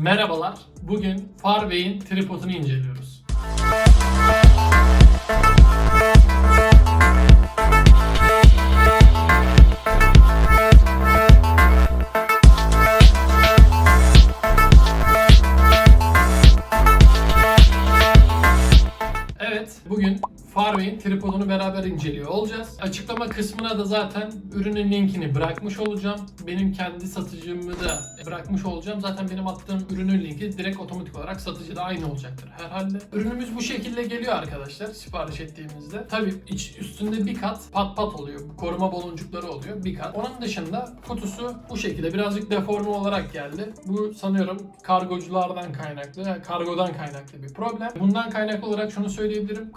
Merhabalar. Bugün Farway'in tripodunu inceliyoruz. Bugün Farway'in tripodunu beraber inceliyor olacağız. Açıklama kısmına da zaten ürünün linkini bırakmış olacağım. Benim kendi satıcımı da bırakmış olacağım. Zaten benim attığım ürünün linki direkt otomatik olarak satıcıda aynı olacaktır herhalde. Ürünümüz bu şekilde geliyor arkadaşlar sipariş ettiğimizde. Tabii iç, üstünde bir kat pat pat oluyor. Koruma baloncukları oluyor bir kat. Onun dışında kutusu bu şekilde birazcık deforme olarak geldi. Bu sanıyorum kargoculardan kaynaklı, kargodan kaynaklı bir problem. Bundan kaynaklı olarak şunu söyleyebilirim.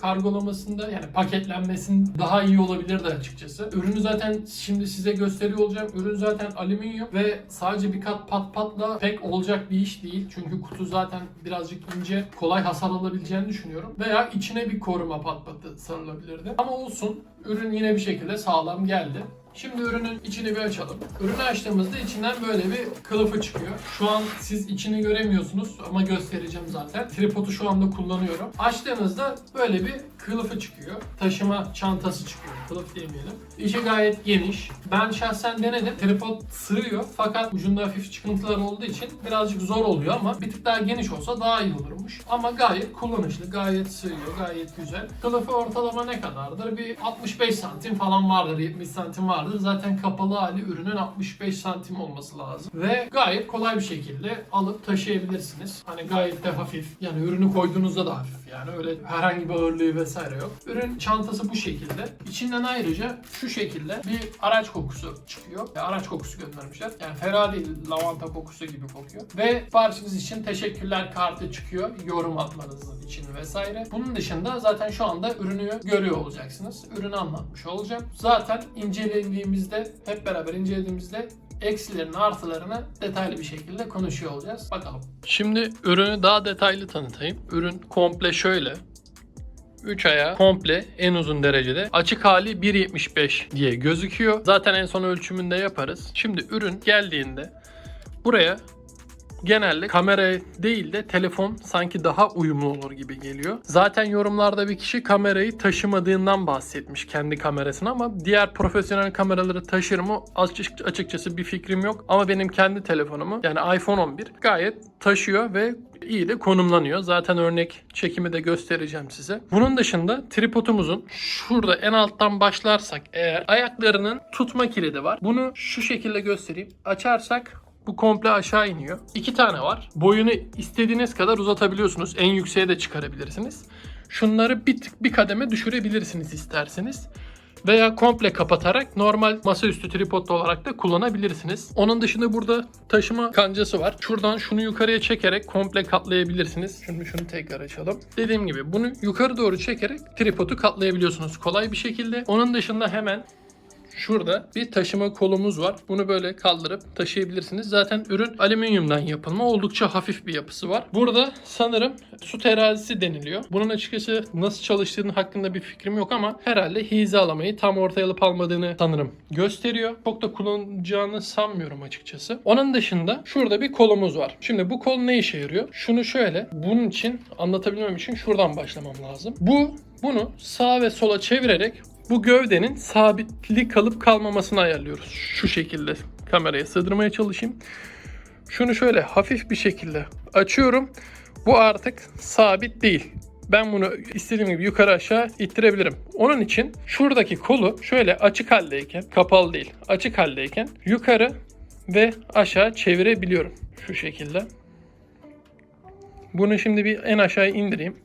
Kargolamasında yani paketlenmesinin daha iyi olabilirdi açıkçası. Ürünü zaten şimdi size gösteriyor olacağım. Ürün zaten alüminyum ve sadece bir kat pat patla pek olacak bir iş değil. Çünkü kutu zaten birazcık ince, kolay hasar alabileceğini düşünüyorum. Veya içine bir koruma pat patı sarılabilirdi. Ama olsun. Ürün yine bir şekilde sağlam geldi. Şimdi ürünün içini bir açalım. Ürünü açtığımızda içinden böyle bir kılıfı çıkıyor. Şu an siz içini göremiyorsunuz ama göstereceğim zaten. Tripodu şu anda kullanıyorum. Açtığınızda böyle bir kılıfı çıkıyor. Taşıma çantası çıkıyor. Kılıf demeyelim. İçi gayet geniş. Ben şahsen denedim. Tripod sığıyor fakat ucunda hafif çıkıntılar olduğu için birazcık zor oluyor ama bir tık daha geniş olsa daha iyi olurmuş. Ama gayet kullanışlı, gayet sığıyor, gayet güzel. Kılıfı ortalama ne kadardır? Bir 65 santim falan vardır, 70 santim vardır. Zaten kapalı hali ürünün 65 santim olması lazım. Ve gayet kolay bir şekilde alıp taşıyabilirsiniz. Hani gayet de hafif. Yani ürünü koyduğunuzda da hafif. Yani öyle herhangi bir ağırlığı vesaire yok. Ürün çantası bu şekilde. İçinden ayrıca şu şekilde bir araç kokusu çıkıyor. Ya araç kokusu göndermişler. Yani ferah değil, lavanta kokusu gibi kokuyor. Ve siparişiniz için teşekkürler kartı çıkıyor. Yorum atmanız için vesaire. Bunun dışında zaten şu anda ürünü görüyor olacaksınız. Ürünü anlatmış olacağım. Zaten incelediğimizde, hep beraber incelediğimizde eksilerini, artılarını detaylı bir şekilde konuşuyor olacağız. Bakalım. Şimdi ürünü daha detaylı tanıtayım. Ürün komple şöyle. 3 ayağı komple en uzun derecede. Açık hali 1.75 diye gözüküyor. Zaten en son ölçümünde yaparız. Şimdi ürün geldiğinde buraya genelde kamera değil de telefon sanki daha uyumlu olur gibi geliyor. Zaten yorumlarda bir kişi kamerayı taşımadığından bahsetmiş kendi kamerasını ama diğer profesyonel kameraları taşır mı Açık- açıkçası bir fikrim yok. Ama benim kendi telefonumu yani iPhone 11 gayet taşıyor ve iyi de konumlanıyor. Zaten örnek çekimi de göstereceğim size. Bunun dışında tripodumuzun şurada en alttan başlarsak eğer ayaklarının tutma kilidi var. Bunu şu şekilde göstereyim. Açarsak bu komple aşağı iniyor. İki tane var. Boyunu istediğiniz kadar uzatabiliyorsunuz. En yükseğe de çıkarabilirsiniz. Şunları bir tık bir kademe düşürebilirsiniz isterseniz. Veya komple kapatarak normal masaüstü tripod olarak da kullanabilirsiniz. Onun dışında burada taşıma kancası var. Şuradan şunu yukarıya çekerek komple katlayabilirsiniz. Şimdi şunu tekrar açalım. Dediğim gibi bunu yukarı doğru çekerek tripodu katlayabiliyorsunuz kolay bir şekilde. Onun dışında hemen Şurada bir taşıma kolumuz var. Bunu böyle kaldırıp taşıyabilirsiniz. Zaten ürün alüminyumdan yapılma. Oldukça hafif bir yapısı var. Burada sanırım su terazisi deniliyor. Bunun açıkçası nasıl çalıştığının hakkında bir fikrim yok ama herhalde hizalamayı tam ortaya alıp almadığını sanırım gösteriyor. Çok da kullanacağını sanmıyorum açıkçası. Onun dışında şurada bir kolumuz var. Şimdi bu kol ne işe yarıyor? Şunu şöyle bunun için anlatabilmem için şuradan başlamam lazım. Bu bunu sağa ve sola çevirerek bu gövdenin sabitli kalıp kalmamasını ayarlıyoruz. Şu şekilde kameraya sığdırmaya çalışayım. Şunu şöyle hafif bir şekilde açıyorum. Bu artık sabit değil. Ben bunu istediğim gibi yukarı aşağı ittirebilirim. Onun için şuradaki kolu şöyle açık haldeyken, kapalı değil, açık haldeyken yukarı ve aşağı çevirebiliyorum. Şu şekilde. Bunu şimdi bir en aşağı indireyim.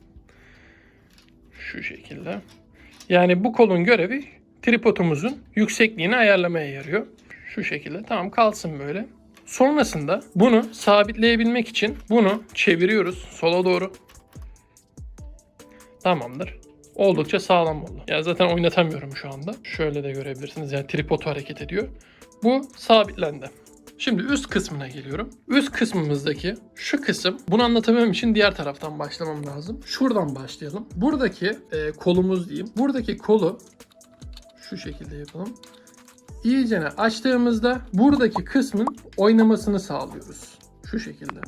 Şu şekilde. Yani bu kolun görevi tripodumuzun yüksekliğini ayarlamaya yarıyor. Şu şekilde tamam kalsın böyle. Sonrasında bunu sabitleyebilmek için bunu çeviriyoruz sola doğru. Tamamdır. Oldukça sağlam oldu. Ya zaten oynatamıyorum şu anda. Şöyle de görebilirsiniz. Yani tripod hareket ediyor. Bu sabitlendi. Şimdi üst kısmına geliyorum. Üst kısmımızdaki şu kısım bunu anlatabilmem için diğer taraftan başlamam lazım. Şuradan başlayalım. Buradaki e, kolumuz diyeyim. Buradaki kolu şu şekilde yapalım. İyicene açtığımızda buradaki kısmın oynamasını sağlıyoruz. Şu şekilde.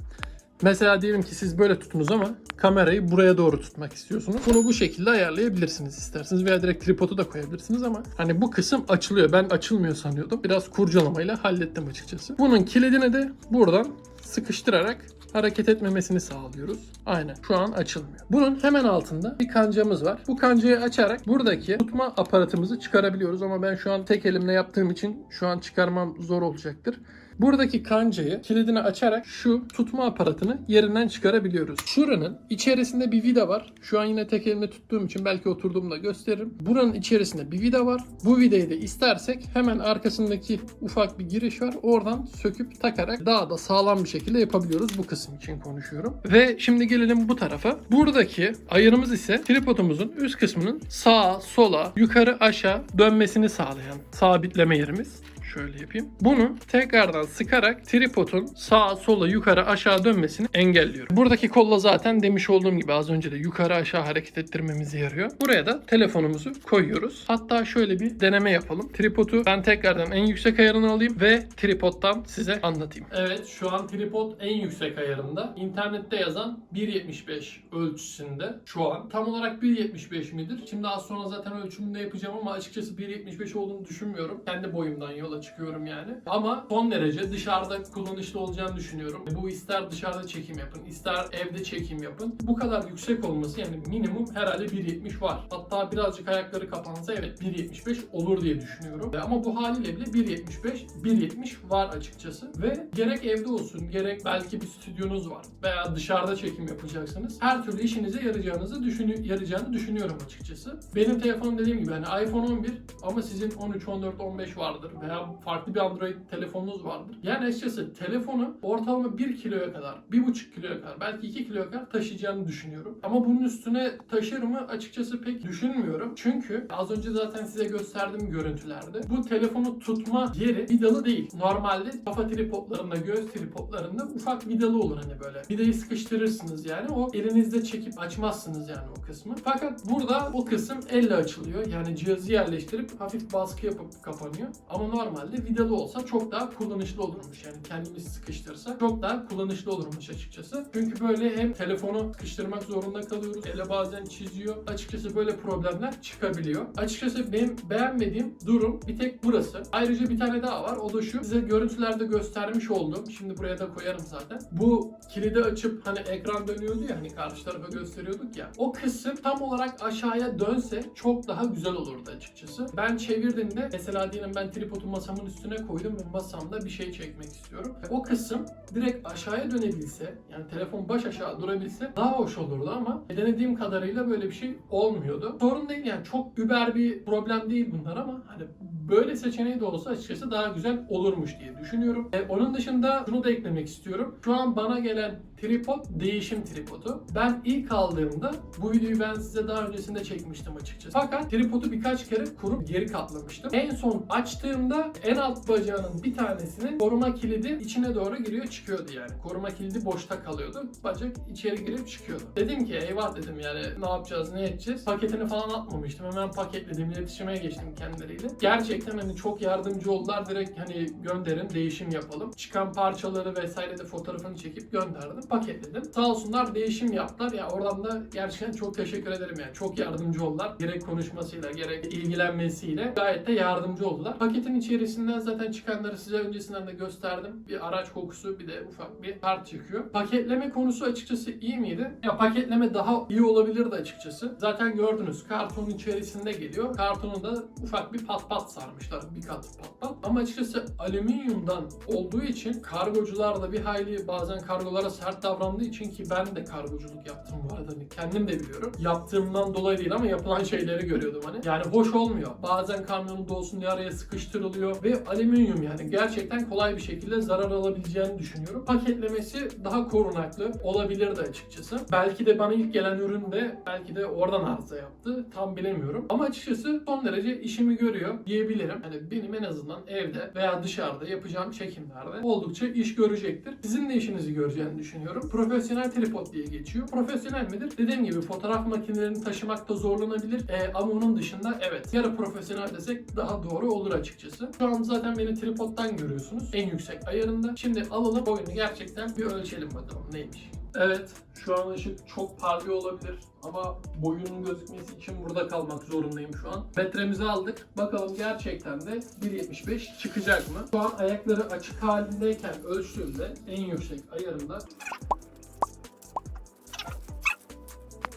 Mesela diyelim ki siz böyle tutunuz ama kamerayı buraya doğru tutmak istiyorsunuz. Bunu bu şekilde ayarlayabilirsiniz isterseniz veya direkt tripodu da koyabilirsiniz ama hani bu kısım açılıyor. Ben açılmıyor sanıyordum. Biraz kurcalamayla hallettim açıkçası. Bunun kilidini de buradan sıkıştırarak hareket etmemesini sağlıyoruz. Aynen şu an açılmıyor. Bunun hemen altında bir kancamız var. Bu kancayı açarak buradaki tutma aparatımızı çıkarabiliyoruz ama ben şu an tek elimle yaptığım için şu an çıkarmam zor olacaktır. Buradaki kancayı kilidini açarak şu tutma aparatını yerinden çıkarabiliyoruz. Şuranın içerisinde bir vida var. Şu an yine tek elimle tuttuğum için belki oturduğumda gösteririm. Buranın içerisinde bir vida var. Bu vidayı da istersek hemen arkasındaki ufak bir giriş var. Oradan söküp takarak daha da sağlam bir şekilde yapabiliyoruz. Bu kısım için konuşuyorum. Ve şimdi gelelim bu tarafa. Buradaki ayarımız ise tripodumuzun üst kısmının sağa, sola, yukarı, aşağı dönmesini sağlayan sabitleme yerimiz. Şöyle yapayım. Bunu tekrardan sıkarak tripodun sağa sola yukarı aşağı dönmesini engelliyorum. Buradaki kolla zaten demiş olduğum gibi az önce de yukarı aşağı hareket ettirmemizi yarıyor. Buraya da telefonumuzu koyuyoruz. Hatta şöyle bir deneme yapalım. Tripodu ben tekrardan en yüksek ayarını alayım ve tripodtan size anlatayım. Evet şu an tripod en yüksek ayarında. İnternette yazan 1.75 ölçüsünde şu an. Tam olarak 1.75 midir? Şimdi az sonra zaten ölçümünde yapacağım ama açıkçası 1.75 olduğunu düşünmüyorum. Kendi boyumdan yola çıkıyorum yani. Ama son derece dışarıda kullanışlı olacağını düşünüyorum. Bu ister dışarıda çekim yapın, ister evde çekim yapın. Bu kadar yüksek olması yani minimum herhalde 1.70 var. Hatta birazcık ayakları kapansa evet 1.75 olur diye düşünüyorum. Ama bu haliyle bile 1.75, 1.70 var açıkçası. Ve gerek evde olsun, gerek belki bir stüdyonuz var veya dışarıda çekim yapacaksınız. Her türlü işinize yarayacağınızı düşünü yarayacağını düşünüyorum açıkçası. Benim telefonum dediğim gibi hani iPhone 11 ama sizin 13, 14, 15 vardır veya farklı bir Android telefonunuz vardır. Yani açıkçası telefonu ortalama 1 kiloya kadar, 1,5 kiloya kadar, belki 2 kiloya kadar taşıyacağını düşünüyorum. Ama bunun üstüne taşır mı açıkçası pek düşünmüyorum. Çünkü az önce zaten size gösterdiğim görüntülerde bu telefonu tutma yeri vidalı değil. Normalde kafa tripodlarında, göğüs tripodlarında ufak vidalı olur hani böyle. Vidayı sıkıştırırsınız yani o elinizde çekip açmazsınız yani o kısmı. Fakat burada o kısım elle açılıyor. Yani cihazı yerleştirip hafif baskı yapıp kapanıyor. Ama normalde vidalı olsa çok daha kullanışlı olurmuş. Yani kendimiz sıkıştırsak çok daha kullanışlı olurmuş açıkçası. Çünkü böyle hem telefonu sıkıştırmak zorunda kalıyoruz. Ele bazen çiziyor. Açıkçası böyle problemler çıkabiliyor. Açıkçası benim beğenmediğim durum bir tek burası. Ayrıca bir tane daha var. O da şu. Size görüntülerde göstermiş oldum. Şimdi buraya da koyarım zaten. Bu kilidi açıp hani ekran dönüyordu ya hani karşı tarafa gösteriyorduk ya. O kısım tam olarak aşağıya dönse çok daha güzel olurdu açıkçası. Ben çevirdiğimde mesela diyelim ben tripodu masamın üstüne koydum ve masamda bir şey çekmek istiyorum. O kısım direkt aşağıya dönebilse yani telefon baş aşağı durabilse daha hoş olurdu ama denediğim kadarıyla böyle bir şey olmuyordu. Sorun değil yani çok über bir problem değil bunlar ama hani böyle seçeneği de olsa açıkçası daha güzel olurmuş diye düşünüyorum. E, onun dışında şunu da eklemek istiyorum. Şu an bana gelen tripod değişim tripodu. Ben ilk aldığımda bu videoyu ben size daha öncesinde çekmiştim açıkçası. Fakat tripodu birkaç kere kurup geri katlamıştım. En son açtığımda en alt bacağının bir tanesinin koruma kilidi içine doğru giriyor çıkıyordu yani. Koruma kilidi boşta kalıyordu. Bacak içeri girip çıkıyordu. Dedim ki eyvah dedim yani ne yapacağız ne edeceğiz. Paketini falan atmamıştım. Hemen paketledim iletişime geçtim kendileriyle. Gerçekten hani çok yardımcı oldular. Direkt hani gönderin değişim yapalım. Çıkan parçaları vesaire de fotoğrafını çekip gönderdim. Paketledim. Sağ olsunlar değişim yaptılar. Ya oradan da gerçekten çok teşekkür ederim yani. Çok yardımcı oldular. Gerek konuşmasıyla gerek ilgilenmesiyle gayet de yardımcı oldular. Paketin içerisinden zaten çıkanları size öncesinden de gösterdim. Bir araç kokusu bir de ufak bir kart çıkıyor. Paketleme konusu açıkçası iyi miydi? Ya paketleme daha iyi olabilirdi açıkçası. Zaten gördünüz kartonun içerisinde geliyor. Kartonu da ufak bir pat pat sarmışlar. Bir kat pat pat. Ama açıkçası alüminyumdan olduğu için kargocular da bir hayli bazen kargolara sert davrandığı için ki ben de kargoculuk yaptım bu arada. Hani kendim de biliyorum. Yaptığımdan dolayı değil ama yapılan şeyleri görüyordum hani. Yani hoş olmuyor. Bazen kamyonun dolsun diye araya sıkıştırılıyor ve alüminyum yani gerçekten kolay bir şekilde zarar alabileceğini düşünüyorum. Paketlemesi daha korunaklı olabilirdi açıkçası. Belki de bana ilk gelen ürün de belki de oradan arıza yaptı. Tam bilemiyorum. Ama açıkçası son derece işimi görüyor diyebilirim. Hani benim en azından evde veya dışarıda yapacağım çekimlerde oldukça iş görecektir. Sizin de işinizi göreceğini düşünüyorum. Profesyonel tripod diye geçiyor. Profesyonel midir? Dediğim gibi fotoğraf makinelerini taşımakta zorlanabilir. Ee, ama onun dışında evet yarı profesyonel desek daha doğru olur açıkçası. Şu an zaten beni tripodtan görüyorsunuz. En yüksek ayarında. Şimdi alalım boyunu gerçekten bir ölçelim bakalım neymiş. Evet, şu an ışık çok parlıyor olabilir ama boyunun gözükmesi için burada kalmak zorundayım şu an. Metremizi aldık. Bakalım gerçekten de 1.75 çıkacak mı? Şu an ayakları açık halindeyken ölçtüğümde en yüksek ayarında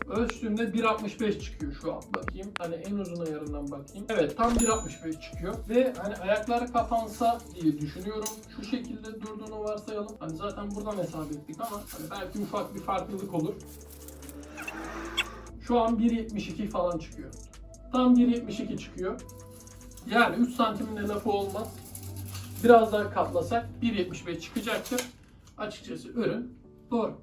Ölçtüğümde 1.65 çıkıyor şu an. Bakayım. Hani en uzun ayarından bakayım. Evet tam 1.65 çıkıyor. Ve hani ayaklar kapansa diye düşünüyorum. Şu şekilde durduğunu varsayalım. Hani zaten buradan hesap ettik ama hani belki ufak bir farklılık olur. Şu an 1.72 falan çıkıyor. Tam 1.72 çıkıyor. Yani 3 santimin lafı olmaz. Biraz daha katlasak 1.75 çıkacaktır. Açıkçası ürün doğru.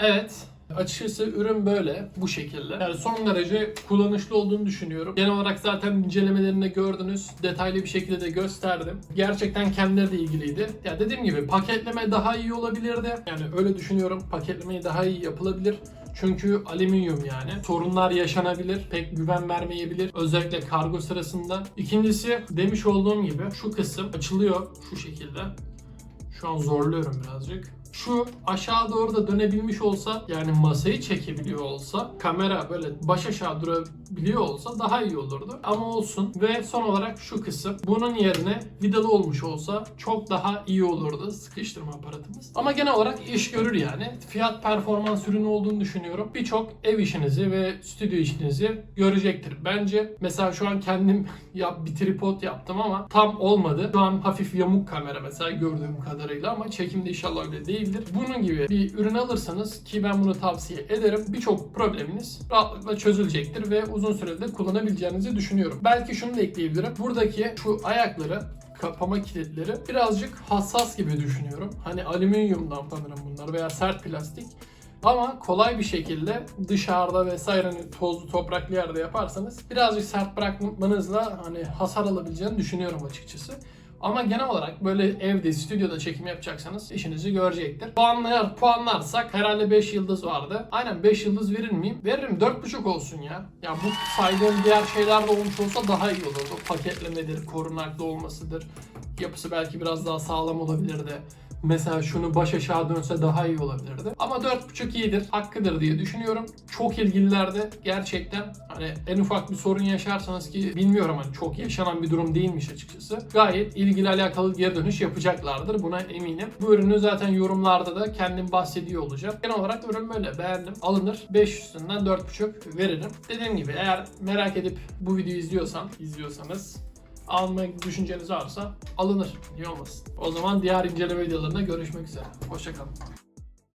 Evet. Açıkçası ürün böyle bu şekilde. Yani son derece kullanışlı olduğunu düşünüyorum. Genel olarak zaten incelemelerinde gördünüz. Detaylı bir şekilde de gösterdim. Gerçekten kendileri de ilgiliydi. Ya dediğim gibi paketleme daha iyi olabilirdi. Yani öyle düşünüyorum. Paketlemeyi daha iyi yapılabilir. Çünkü alüminyum yani. Sorunlar yaşanabilir. Pek güven vermeyebilir. Özellikle kargo sırasında. İkincisi demiş olduğum gibi şu kısım açılıyor şu şekilde. Şu an zorluyorum birazcık. Şu aşağı doğru da dönebilmiş olsa yani masayı çekebiliyor olsa kamera böyle baş aşağı durabiliyor olsa daha iyi olurdu. Ama olsun ve son olarak şu kısım bunun yerine vidalı olmuş olsa çok daha iyi olurdu sıkıştırma aparatımız. Ama genel olarak iş görür yani. Fiyat performans ürünü olduğunu düşünüyorum. Birçok ev işinizi ve stüdyo işinizi görecektir. Bence mesela şu an kendim yap bir tripod yaptım ama tam olmadı. Şu an hafif yamuk kamera mesela gördüğüm kadarıyla ama çekimde inşallah öyle değildir. Bunun gibi bir ürün alırsanız ki ben bunu tavsiye ederim. Birçok probleminiz rahatlıkla çözülecektir ve uzun sürede kullanabileceğinizi düşünüyorum. Belki şunu da ekleyebilirim. Buradaki şu ayakları kapama kilitleri birazcık hassas gibi düşünüyorum. Hani alüminyumdan sanırım bunlar veya sert plastik. Ama kolay bir şekilde dışarıda vesaire hani tozlu topraklı yerde yaparsanız birazcık sert bırakmanızla hani hasar alabileceğini düşünüyorum açıkçası. Ama genel olarak böyle evde, stüdyoda çekim yapacaksanız işinizi görecektir. Puanlar, puanlarsak herhalde 5 yıldız vardı. Aynen 5 yıldız verir miyim? Veririm 4.5 olsun ya. Ya bu saydığım diğer şeyler de olmuş olsa daha iyi olurdu. Paketlemedir, korunaklı olmasıdır. Yapısı belki biraz daha sağlam olabilirdi. Mesela şunu baş aşağı dönse daha iyi olabilirdi. Ama 4.5 iyidir, hakkıdır diye düşünüyorum. Çok ilgililer de gerçekten hani en ufak bir sorun yaşarsanız ki bilmiyorum hani çok yaşanan bir durum değilmiş açıkçası. Gayet ilgili alakalı geri dönüş yapacaklardır buna eminim. Bu ürünü zaten yorumlarda da kendim bahsediyor olacağım. Genel olarak ürün böyle beğendim. Alınır. 5 üstünden 4.5 veririm. Dediğim gibi eğer merak edip bu videoyu izliyorsan, izliyorsanız almak düşünceniz varsa alınır. Niye olmasın? O zaman diğer inceleme videolarında görüşmek üzere. Hoşçakalın.